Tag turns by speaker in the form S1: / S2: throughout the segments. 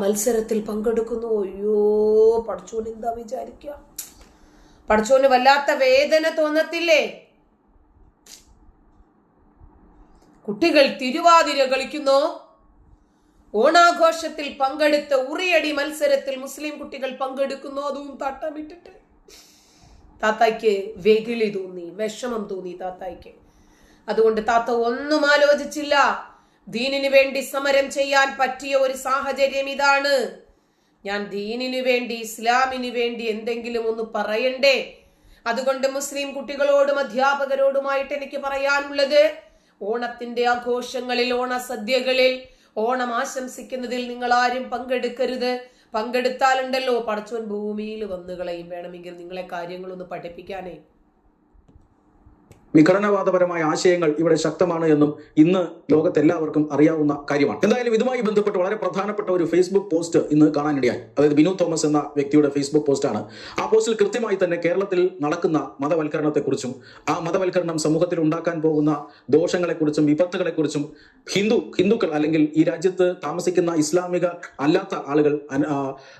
S1: മത്സരത്തിൽ പങ്കെടുക്കുന്നു. അയ്യോ പഠിച്ചോൻ എന്താ വിചാരിക്കുക പഠിച്ചോന് വല്ലാത്ത വേദന തോന്നത്തില്ലേ? കുട്ടികൾ തിരുവാതിര കളിക്കുന്നു. ഓണാഘോഷത്തിൽ പങ്കെടുത്ത ഉറിയടി മത്സരത്തിൽ മുസ്ലിം കുട്ടികൾ പങ്കെടുക്കുന്നു. അതും തട്ടമിട്ടിട്ട് താത്തായ്ക്ക് വെകിളി തോന്നി വിഷമം തോന്നി താത്തായ്ക്ക്. അതുകൊണ്ട് താത്ത ഒന്നും ആലോചിച്ചില്ല. ദീനിനു വേണ്ടി സമരം ചെയ്യാൻ പറ്റിയ ഒരു സാഹചര്യം ഇതാണ്. ഞാൻ ദീനിനു വേണ്ടി ഇസ്ലാമിനു വേണ്ടി എന്തെങ്കിലും ഒന്ന് പറയണ്ടേ? അതുകൊണ്ട് മുസ്ലിം കുട്ടികളോടും അധ്യാപകരോടുമായിട്ട് എനിക്ക് പറയാനുള്ളത് ഓണത്തിന്റെ ആഘോഷങ്ങളിൽ ഓണസദ്യകളിൽ ഓണം ആശംസിക്കുന്നതിൽ നിങ്ങൾ ആരും പങ്കെടുക്കരുത്. പങ്കെടുത്താലുണ്ടല്ലോ പടച്ചോൻ ഭൂമിയിൽ വന്നുകളയും വേണമെങ്കിൽ നിങ്ങളെ കാര്യങ്ങളൊന്ന് പഠിപ്പിക്കാനേ.
S2: വിഘടനവാദപരമായ ആശയങ്ങൾ ഇവിടെ ശക്തമാണ് എന്നും ഇന്ന് ലോകത്തെല്ലാവർക്കും അറിയാവുന്ന കാര്യമാണ്. എന്തായാലും ഇതുമായി ബന്ധപ്പെട്ട് വളരെ പ്രധാനപ്പെട്ട ഒരു ഫേസ്ബുക്ക് പോസ്റ്റ് ഇന്ന് കാണാനിടയായി അതായത് ബിനു തോമസ് എന്ന വ്യക്തിയുടെ ഫേസ്ബുക്ക് പോസ്റ്റാണ് ആ പോസ്റ്റിൽ കൃത്യമായി തന്നെ കേരളത്തിൽ നടക്കുന്ന മതവൽക്കരണത്തെക്കുറിച്ചും ആ മതവൽക്കരണം സമൂഹത്തിൽ ഉണ്ടാക്കാൻ പോകുന്ന ദോഷങ്ങളെക്കുറിച്ചും വിപത്തുകളെക്കുറിച്ചും ഹിന്ദു ഹിന്ദുക്കൾ അല്ലെങ്കിൽ ഈ രാജ്യത്ത് താമസിക്കുന്ന ഇസ്ലാമിക അല്ലാത്ത ആളുകൾ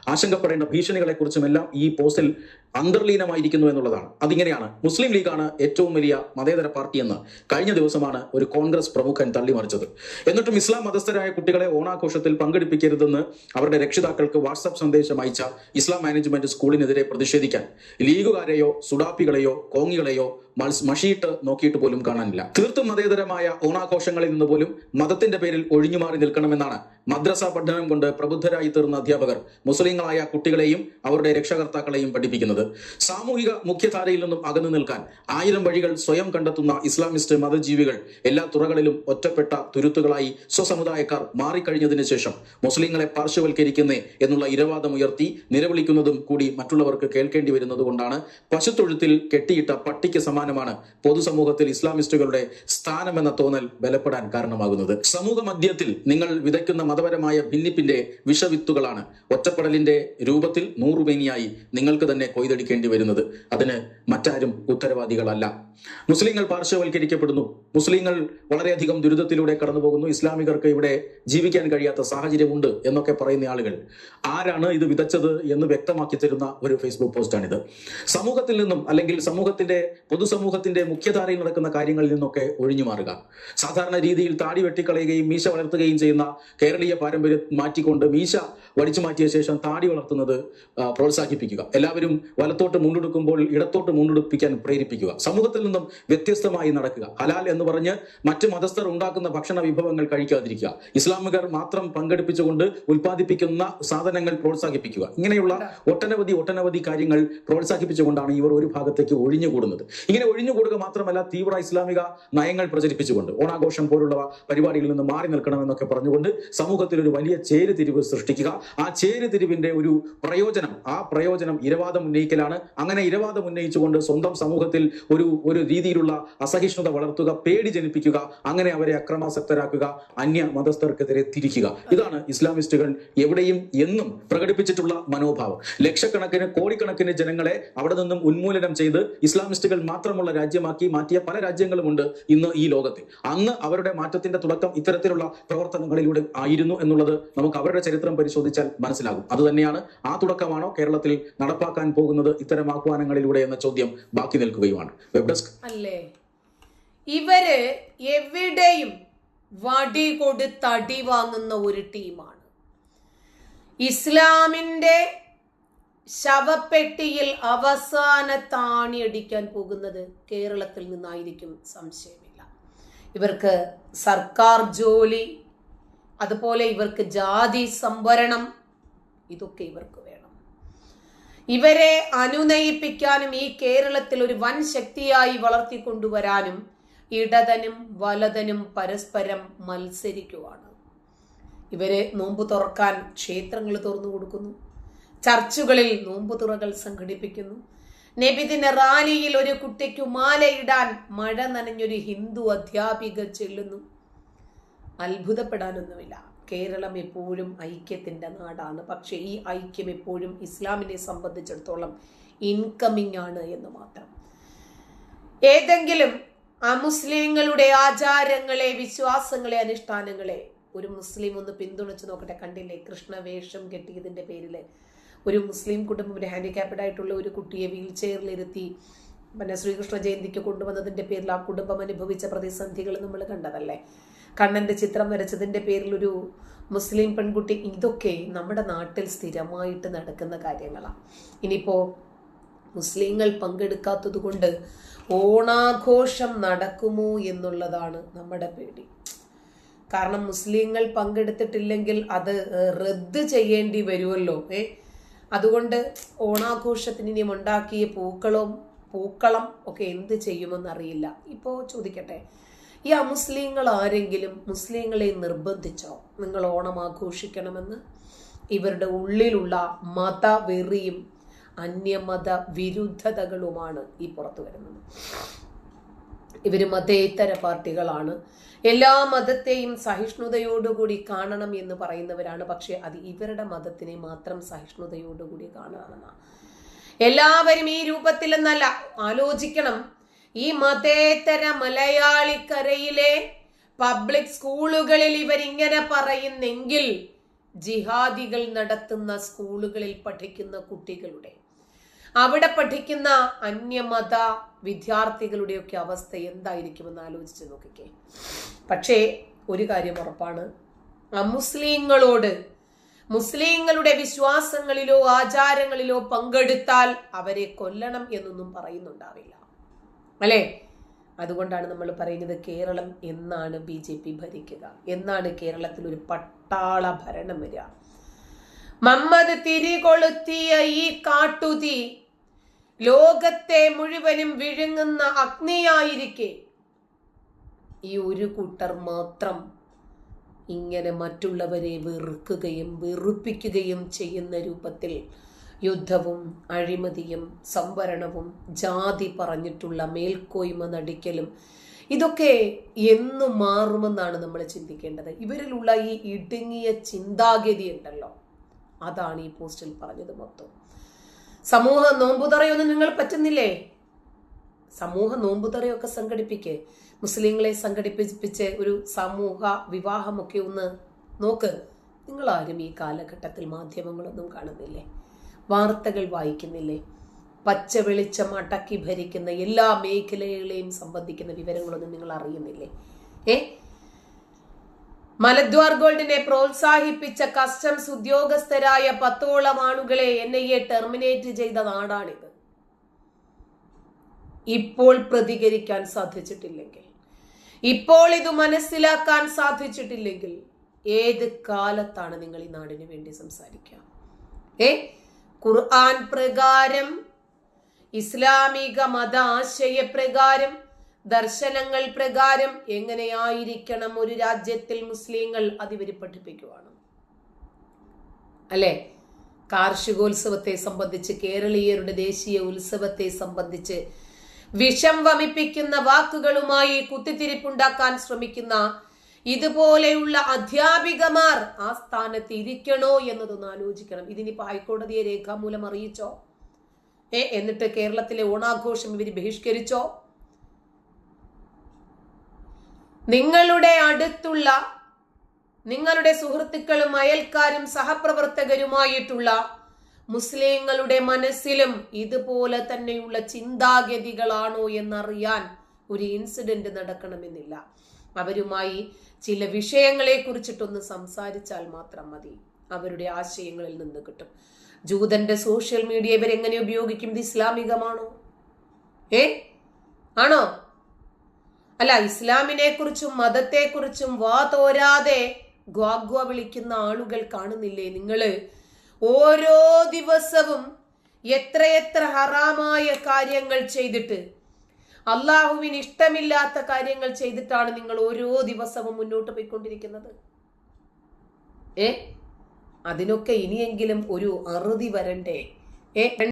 S2: ആശങ്കപ്പെടേണ്ട ഭീഷണികളെക്കുറിച്ചും എല്ലാം ഈ പോസ്റ്റിൽ അന്തർലീനമായിരിക്കുന്നു എന്നുള്ളതാണ്. അതിങ്ങനെയാണ് മുസ്ലിം ലീഗാണ് ഏറ്റവും വലിയ മതേതര പാർട്ടി എന്ന് കഴിഞ്ഞ ദിവസമാണ് ഒരു കോൺഗ്രസ് പ്രമുഖൻ തള്ളിമറിച്ചത്. എന്നിട്ടും ഇസ്ലാം മതസ്ഥരായ കുട്ടികളെ ഓണാഘോഷത്തിൽ പങ്കെടുപ്പിക്കരുതെന്ന് അവരുടെ രക്ഷിതാക്കൾക്ക് വാട്സാപ്പ് സന്ദേശം അയച്ച ഇസ്ലാം മാനേജ്മെന്റ് സ്കൂളിനെതിരെ പ്രതിഷേധിക്കാൻ ലീഗുകാരെയോ സുഡാപ്പികളെയോ കോങ്ങികളെയോ മഷിയിട്ട് നോക്കിയിട്ട് പോലും കാണാനില്ല. തീർത്തും മതേതരമായ ഓണാഘോഷങ്ങളിൽ നിന്ന് പോലും മതത്തിന്റെ പേരിൽ ഒഴിഞ്ഞുമാറി നിൽക്കണമെന്നാണ് മദ്രസ പഠനം കൊണ്ട് പ്രബുദ്ധരായി തീർന്ന അധ്യാപകർ മുസ്ലിങ്ങളായ കുട്ടികളെയും അവരുടെ രക്ഷകർത്താക്കളെയും പഠിപ്പിക്കുന്നത്. സാമൂഹിക മുഖ്യധാരയിൽ നിന്നും അകന്നു നിൽക്കാൻ ആയിരം വഴികൾ സ്വയം കണ്ടെത്തുന്ന ഇസ്ലാമിസ്റ്റ് മതജീവികൾ എല്ലാ തുറകളിലും ഒറ്റപ്പെട്ട തുരുത്തുകളായി സ്വസമുദായക്കാർ മാറിക്കഴിഞ്ഞതിന് ശേഷം മുസ്ലിങ്ങളെ പാർശ്വവൽക്കരിക്കുന്നേ എന്നുള്ള ഇരവാദം ഉയർത്തി നിലവിളിക്കുന്നതും കൂടി മറ്റുള്ളവർക്ക് കേൾക്കേണ്ടി വരുന്നതുകൊണ്ടാണ് പശുത്തൊഴുത്തിൽ കെട്ടിയിട്ട പട്ടിക്ക് സമാനമാണ് പൊതുസമൂഹത്തിൽ ഇസ്ലാമിസ്റ്റുകളുടെ സ്ഥാനമെന്ന തോന്നൽ ബലപ്പെടാൻ കാരണമാകുന്നത്. സമൂഹ മധ്യത്തിൽ നിങ്ങൾ വിതയ്ക്കുന്ന മതപരമായ ഭിന്നിപ്പിന്റെ വിഷവിത്തുകളാണ് ഒറ്റപ്പെടലിന്റെ രൂപത്തിൽ നൂറുമേനിയായി നിങ്ങൾക്ക് തന്നെ കൊയ്തെടുക്കേണ്ടി വരുന്നത്. അതിന് മറ്റാരും ഉത്തരവാദികളല്ല. മുസ്ലിങ്ങൾ പാർശ്വവൽക്കരിക്കപ്പെടുന്നു. മുസ്ലിങ്ങൾ വളരെയധികം ദുരിതത്തിലൂടെ കടന്നുപോകുന്നു. ഇസ്ലാമികർക്ക് ഇവിടെ ജീവിക്കാൻ കഴിയാത്ത സാഹചര്യമുണ്ട് എന്നൊക്കെ പറയുന്ന ആളുകൾ. ആരാണ് ഇത് വിതച്ചത് എന്ന് വ്യക്തമാക്കി തരുന്ന ഒരു ഫേസ്ബുക്ക് പോസ്റ്റാണിത്. സമൂഹത്തിൽ നിന്നും അല്ലെങ്കിൽ സമൂഹത്തിന്റെ പൊതുസമൂഹത്തിന്റെ മുഖ്യധാരയിൽ നടക്കുന്ന കാര്യങ്ങളിൽ നിന്നൊക്കെ ഒഴിഞ്ഞു മാറുക. സാധാരണ രീതിയിൽ താടി വെട്ടിക്കളയുകയും മീശ വളർത്തുകയും ചെയ്യുന്ന കേരളീയ പാരമ്പര്യം മാറ്റിക്കൊണ്ട് മീശ വലിച്ചു മാറ്റിയ ശേഷം താടി വളർത്തുന്നത് പ്രോത്സാഹിപ്പിക്കുക. എല്ലാവരും വലത്തോട്ട് മുണ്ടെടുക്കുമ്പോൾ ഇടത്തോട്ട് മുണ്ടെടുപ്പിക്കാൻ പ്രേരിപ്പിക്കുക. സമൂഹത്തിൽ നിന്നും വ്യത്യസ്തമായി നടക്കുക. ഹലാൽ എന്ന് പറഞ്ഞ് മറ്റ് മതസ്ഥർ ഉണ്ടാക്കുന്ന ഭക്ഷണ വിഭവങ്ങൾ കഴിക്കാതിരിക്കുക. ഇസ്ലാമികർ മാത്രം പങ്കെടുപ്പിച്ചുകൊണ്ട് ഉൽപ്പാദിപ്പിക്കുന്ന സാധനങ്ങൾ പ്രോത്സാഹിപ്പിക്കുക. ഇങ്ങനെയുള്ള ഒട്ടനവധി ഒട്ടനവധി കാര്യങ്ങൾ പ്രോത്സാഹിപ്പിച്ചുകൊണ്ടാണ് ഇവർ ഒരു ഭാഗത്തേക്ക് ഒഴിഞ്ഞുകൂടുന്നത്. ഇങ്ങനെ ഒഴിഞ്ഞുകൂടുക മാത്രമല്ല തീവ്ര ഇസ്ലാമിക നയങ്ങൾ പ്രചരിപ്പിച്ചുകൊണ്ട് ഓണാഘോഷം പോലുള്ളവ പരിപാടികളിൽ നിന്ന് മാറി നിൽക്കണമെന്നൊക്കെ പറഞ്ഞുകൊണ്ട് സമൂഹത്തിൽ ഒരു വലിയ ചേരുതിരിവ് സൃഷ്ടിക്കുക. ആ ചേരുതിരിവിന്റെ ഒരു പ്രയോജനം ആ പ്രയോജനം ഇരവാദം ഉന്നയിക്കലാണ്. അങ്ങനെ ഇരവാദം ഉന്നയിച്ചുകൊണ്ട് സ്വന്തം സമൂഹത്തിൽ ഒരു ഒരു രീതിയിലുള്ള അസഹിഷ്ണുത വളർത്തുക പേടി ജനിപ്പിക്കുക അങ്ങനെ അവരെ അക്രമാസക്തരാക്കുക അന്യ മതസ്ഥർക്കെതിരെ തിരിക്കുക. ഇതാണ് ഇസ്ലാമിസ്റ്റുകൾ എവിടെയും എന്നും പ്രകടിപ്പിച്ചിട്ടുള്ള മനോഭാവം. ലക്ഷക്കണക്കിന് കോടിക്കണക്കിന് ജനങ്ങളെ അവിടെ നിന്നും ഉന്മൂലനം ചെയ്ത് ഇസ്ലാമിസ്റ്റുകൾ മാത്രമുള്ള രാജ്യമാക്കി മാറ്റിയ പല രാജ്യങ്ങളുമുണ്ട് ഇന്ന് ഈ ലോകത്ത്. അന്ന് അവരുടെ മാറ്റത്തിന്റെ തുടക്കം ഇത്തരത്തിലുള്ള പ്രവർത്തനങ്ങളിലൂടെ ആയിരുന്നു എന്നുള്ളത് നമുക്ക് അവരുടെ ചരിത്രം പരിശോധിച്ചാൽ മനസ്സിലാകും. അതുതന്നെയാണ് ആ തുടക്കമാണോ കേരളത്തിൽ നടപ്പാക്കാൻ പോകുന്നത് ഇത്തരം ആഹ്വാനങ്ങളിലൂടെ എന്ന ചോദ്യം ബാക്കി നിൽക്കുകയുമാണ്. വെബ് ഡെസ്ക്
S1: അല്ലേ? ഇവർ എവിടെയും വടി കൊടുത്ത് അടി വാങ്ങുന്ന ഒരു ടീമാണ്. ഇസ്ലാമിന്റെ ശവപ്പെട്ടിയിൽ അവസാന താണി അടിക്കാൻ പോകുന്നത് കേരളത്തിൽ നിന്നായിരിക്കും സംശയമില്ല. ഇവർക്ക് സർക്കാർ ജോലി അതുപോലെ ഇവർക്ക് ജാതി സംവരണം ഇതൊക്കെ ഇവർക്ക് വേണം. ഇവരെ അനുനയിപ്പിക്കാനും ഈ കേരളത്തിൽ ഒരു വൻ ശക്തിയായി വളർത്തിക്കൊണ്ടുവരാനും ഇടതനും വലതനും പരസ്പരം മത്സരിക്കുവാണ്. ഇവരെ നോമ്പ് തുറക്കാൻ ക്ഷേത്രങ്ങൾ തുറന്നു കൊടുക്കുന്നു. ചർച്ചുകളിൽ നോമ്പ് തുറകൾ സംഘടിപ്പിക്കുന്നു. നബിദിന റാലിയിൽ ഒരു കുട്ടിക്ക് മാലയിടാൻ മഴ നനഞ്ഞൊരു ഹിന്ദു അധ്യാപിക ചെല്ലുന്നു. അത്ഭുതപ്പെടാനൊന്നുമില്ല. കേരളം എപ്പോഴും ഐക്യത്തിന്റെ നാടാണ്. പക്ഷേ ഈ ഐക്യം എപ്പോഴും ഇസ്ലാമിനെ സംബന്ധിച്ചിടത്തോളം ഇൻകമ്മിങ് ആണ് എന്ന് മാത്രം. ഏതെങ്കിലും അമുസ്ലിങ്ങളുടെ ആചാരങ്ങളെ വിശ്വാസങ്ങളെ അനുഷ്ഠാനങ്ങളെ ഒരു മുസ്ലിം ഒന്ന് പിന്തുണച്ച് നോക്കട്ടെ. കണ്ടില്ലേ? കൃഷ്ണവേഷം കെട്ടിയതിന്റെ പേരിൽ ഒരു മുസ്ലിം കുടുംബം ഒരു ഹാൻഡിക്യാപ്ഡ് ആയിട്ടുള്ള ഒരു കുട്ടിയെ വീൽ ചെയറിലിരുത്തി പിന്നെ ശ്രീകൃഷ്ണ ജയന്തിക്ക് കൊണ്ടുവന്നതിന്റെ പേരിൽ ആ കുടുംബം അനുഭവിച്ച പ്രതിസന്ധികൾ നമ്മൾ കണ്ടതല്ലേ? കണ്ണന്റെ ചിത്രം വരച്ചതിന്റെ പേരിൽ ഒരു മുസ്ലിം പെൺകുട്ടി ഇതൊക്കെ നമ്മുടെ നാട്ടിൽ സ്ഥിരമായിട്ട് നടക്കുന്ന കാര്യങ്ങളാണ് ഇനിയിപ്പോൾ മുസ്ലിങ്ങൾ പങ്കെടുക്കാത്തത് കൊണ്ട് ഓണാഘോഷം നടക്കുമോ എന്നുള്ളതാണ് നമ്മുടെ പേടി. കാരണം മുസ്ലിങ്ങൾ പങ്കെടുത്തിട്ടില്ലെങ്കിൽ അത് റദ്ദ് ചെയ്യേണ്ടി വരുമല്ലോ ഏ അതുകൊണ്ട് ഓണാഘോഷത്തിന് ഇനി ഉണ്ടാക്കിയ പൂക്കളും പൂക്കളം ഒക്കെ എന്ത് ചെയ്യുമെന്നറിയില്ല. ഇപ്പോൾ ചോദിക്കട്ടെ ഈ അമുസ്ലിങ്ങൾ ആരെങ്കിലും മുസ്ലിങ്ങളെ നിർബന്ധിച്ചോ? നിങ്ങൾ ഓണം ആഘോഷിക്കണമെന്ന്? ഇവരുടെ ഉള്ളിലുള്ള മതവെറിയും അന്യമത വിരുദ്ധതകളുമാണ് ഈ പുറത്തു വരുന്നത്. ഇവർ മതേതര പാർട്ടികളാണ്. എല്ലാ മതത്തെയും സഹിഷ്ണുതയോടുകൂടി കാണണം എന്ന് പറയുന്നവരാണ്. പക്ഷേ അത് ഇവരുടെ മതത്തിനെ മാത്രം സഹിഷ്ണുതയോടുകൂടി കാണണമെന്നാണ് എല്ലാവരും ഈ രൂപത്തിലെന്നല്ല ആലോചിക്കണം. ഈ മതേതര മലയാളിക്കരയിലെ പബ്ലിക് സ്കൂളുകളിൽ ഇവരിങ്ങനെ പറയുന്നെങ്കിൽ ജിഹാദികൾ നടത്തുന്ന സ്കൂളുകളിൽ പഠിക്കുന്ന കുട്ടികളുടെ അവിടെ പഠിക്കുന്ന അന്യമത വിദ്യാർത്ഥികളുടെയൊക്കെ അവസ്ഥ എന്തായിരിക്കുമെന്ന് ആലോചിച്ച് നോക്കിക്കേ. പക്ഷേ ഒരു കാര്യം ഉറപ്പാണ്. അമുസ്ലിങ്ങളോട് മുസ്ലിങ്ങളുടെ വിശ്വാസങ്ങളിലോ ആചാരങ്ങളിലോ പങ്കെടുത്താൽ അവരെ കൊല്ലണം എന്നൊന്നും പറയുന്നുണ്ടാവില്ല. അല്ലേ? അതുകൊണ്ടാണ് നമ്മൾ പറയുന്നത് കേരളം എന്നാണ് ബി ജെ പി ഭരിക്കുക. എന്നാണ് കേരളത്തിൽ ഒരു പട്ടാള ഭരണം വരിക. മമ്മദ് തിരികൊളുത്തിയ ഈ കാട്ടുതീ ലോകത്തെ മുഴുവനും വിഴുങ്ങുന്ന അഗ്നിയായിരിക്കെ. ഈ ഒരു കൂട്ടർ മാത്രം ഇങ്ങനെ മറ്റുള്ളവരെ വെറുക്കുകയും വെറുപ്പിക്കുകയും ചെയ്യുന്ന രൂപത്തിൽ യുദ്ധവും അഴിമതിയും സംവരണവും ജാതി പറഞ്ഞിട്ടുള്ള മേൽക്കോയ്മ നടിക്കലും ഇതൊക്കെ എന്ന് മാറുമെന്നാണ് നമ്മൾ ചിന്തിക്കേണ്ടത്. ഇവരിലുള്ള ഈ ഇടുങ്ങിയ ചിന്താഗതി ഉണ്ടല്ലോ അതാണ് ഈ പോസ്റ്റിൽ പറഞ്ഞത് മൊത്തം. സമൂഹ നോമ്പുതറയൊന്നും നിങ്ങൾ പറ്റുന്നില്ലേ? സമൂഹ നോമ്പുതറയൊക്കെ സംഘടിപ്പിക്ക്. മുസ്ലിങ്ങളെ സംഘടിപ്പിച്ച് ഒരു സമൂഹ വിവാഹമൊക്കെ ഒന്ന് നോക്ക്. നിങ്ങളാരും ഈ കാലഘട്ടത്തിൽ മാധ്യമങ്ങളൊന്നും കാണുന്നില്ലേ? വാർത്തകൾ വായിക്കുന്നില്ലേ? പച്ച വെളിച്ചം അടക്കി ഭരിക്കുന്ന എല്ലാ മേഖലകളെയും സംബന്ധിക്കുന്ന വിവരങ്ങളൊന്നും നിങ്ങൾ അറിയുന്നില്ലേ ഏ? മലദ്വാർ ഗോൾഡിനെ പ്രോത്സാഹിപ്പിച്ച കസ്റ്റംസ് ഉദ്യോഗസ്ഥരായ പത്തോളം ആളുകളെ എൻ ഐ എ ടെർമിനേറ്റ് ചെയ്ത നാടാണിത്. ഇപ്പോൾ പ്രതികരിക്കാൻ സാധിച്ചിട്ടില്ലെങ്കിൽ ഇപ്പോൾ ഇത് മനസ്സിലാക്കാൻ സാധിച്ചിട്ടില്ലെങ്കിൽ ഏത് കാലത്താണ് നിങ്ങൾ ഈ നാടിന് വേണ്ടി സംസാരിക്കുക? ഏ? ഖുർആൻ പ്രകാരം ഇസ്ലാമിക മത ആശയപ്രകാരം ദർശനങ്ങൾ പ്രകാരം എങ്ങനെയായിരിക്കണം ഒരു രാജ്യത്തിൽ മുസ്ലിങ്ങൾ അതിവര് പഠിപ്പിക്കുവാണ് അല്ലെ? കാർഷികോത്സവത്തെ സംബന്ധിച്ച് കേരളീയരുടെ ദേശീയ ഉത്സവത്തെ സംബന്ധിച്ച് വിഷം വമിപ്പിക്കുന്ന വാക്കുകളുമായി കുത്തിത്തിരിപ്പുണ്ടാക്കാൻ ശ്രമിക്കുന്ന ഇതുപോലെയുള്ള അധ്യാപികമാർ ആ സ്ഥാനത്ത് ഇരിക്കണോ എന്നതൊന്ന് ആലോചിക്കണം. ഇതിനിപ്പോ ഹൈക്കോടതിയെ രേഖാമൂലം അറിയിച്ചോ? ഏ എന്നിട്ട് കേരളത്തിലെ ഓണാഘോഷം ഇവർ ബഹിഷ്കരിച്ചോ? നിങ്ങളുടെ അടുത്തുള്ള നിങ്ങളുടെ സുഹൃത്തുക്കളും അയൽക്കാരും സഹപ്രവർത്തകരുമായിട്ടുള്ള മുസ്ലിങ്ങളുടെ മനസ്സിലും ഇതുപോലെ തന്നെയുള്ള ചിന്താഗതികളാണോ എന്നറിയാൻ ഒരു ഇൻസിഡന്റ് നടക്കണമെന്നില്ല. അവരുമായി ചില വിഷയങ്ങളെ കുറിച്ചിട്ടൊന്ന് സംസാരിച്ചാൽ മാത്രം മതി. അവരുടെ ആശയങ്ങളിൽ നിന്ന് കിട്ടും. ജൂതന്റെ സോഷ്യൽ മീഡിയ ഇവരെങ്ങനെ ഉപയോഗിക്കും ഇത് ഇസ്ലാമികമാണോ? ഏ? ആണോ? അല്ല ഇസ്ലാമിനെ കുറിച്ചും മതത്തെ കുറിച്ചും വാ തോരാതെ ഗ്വാഗ്വ വിളിക്കുന്ന ആളുകൾ കാണുന്നില്ലേ നിങ്ങൾ? ഓരോ ദിവസവും എത്രയെത്ര ഹറാമായ കാര്യങ്ങൾ ചെയ്തിട്ട് അള്ളാഹുവിന് ഇഷ്ടമില്ലാത്ത കാര്യങ്ങൾ ചെയ്തിട്ടാണ് നിങ്ങൾ ഓരോ ദിവസവും മുന്നോട്ട് പോയിക്കൊണ്ടിരിക്കുന്നത്? ഏ? അതിനൊക്കെ ഇനിയെങ്കിലും ഒരു അറുതി വരണ്ടേ? ഏ?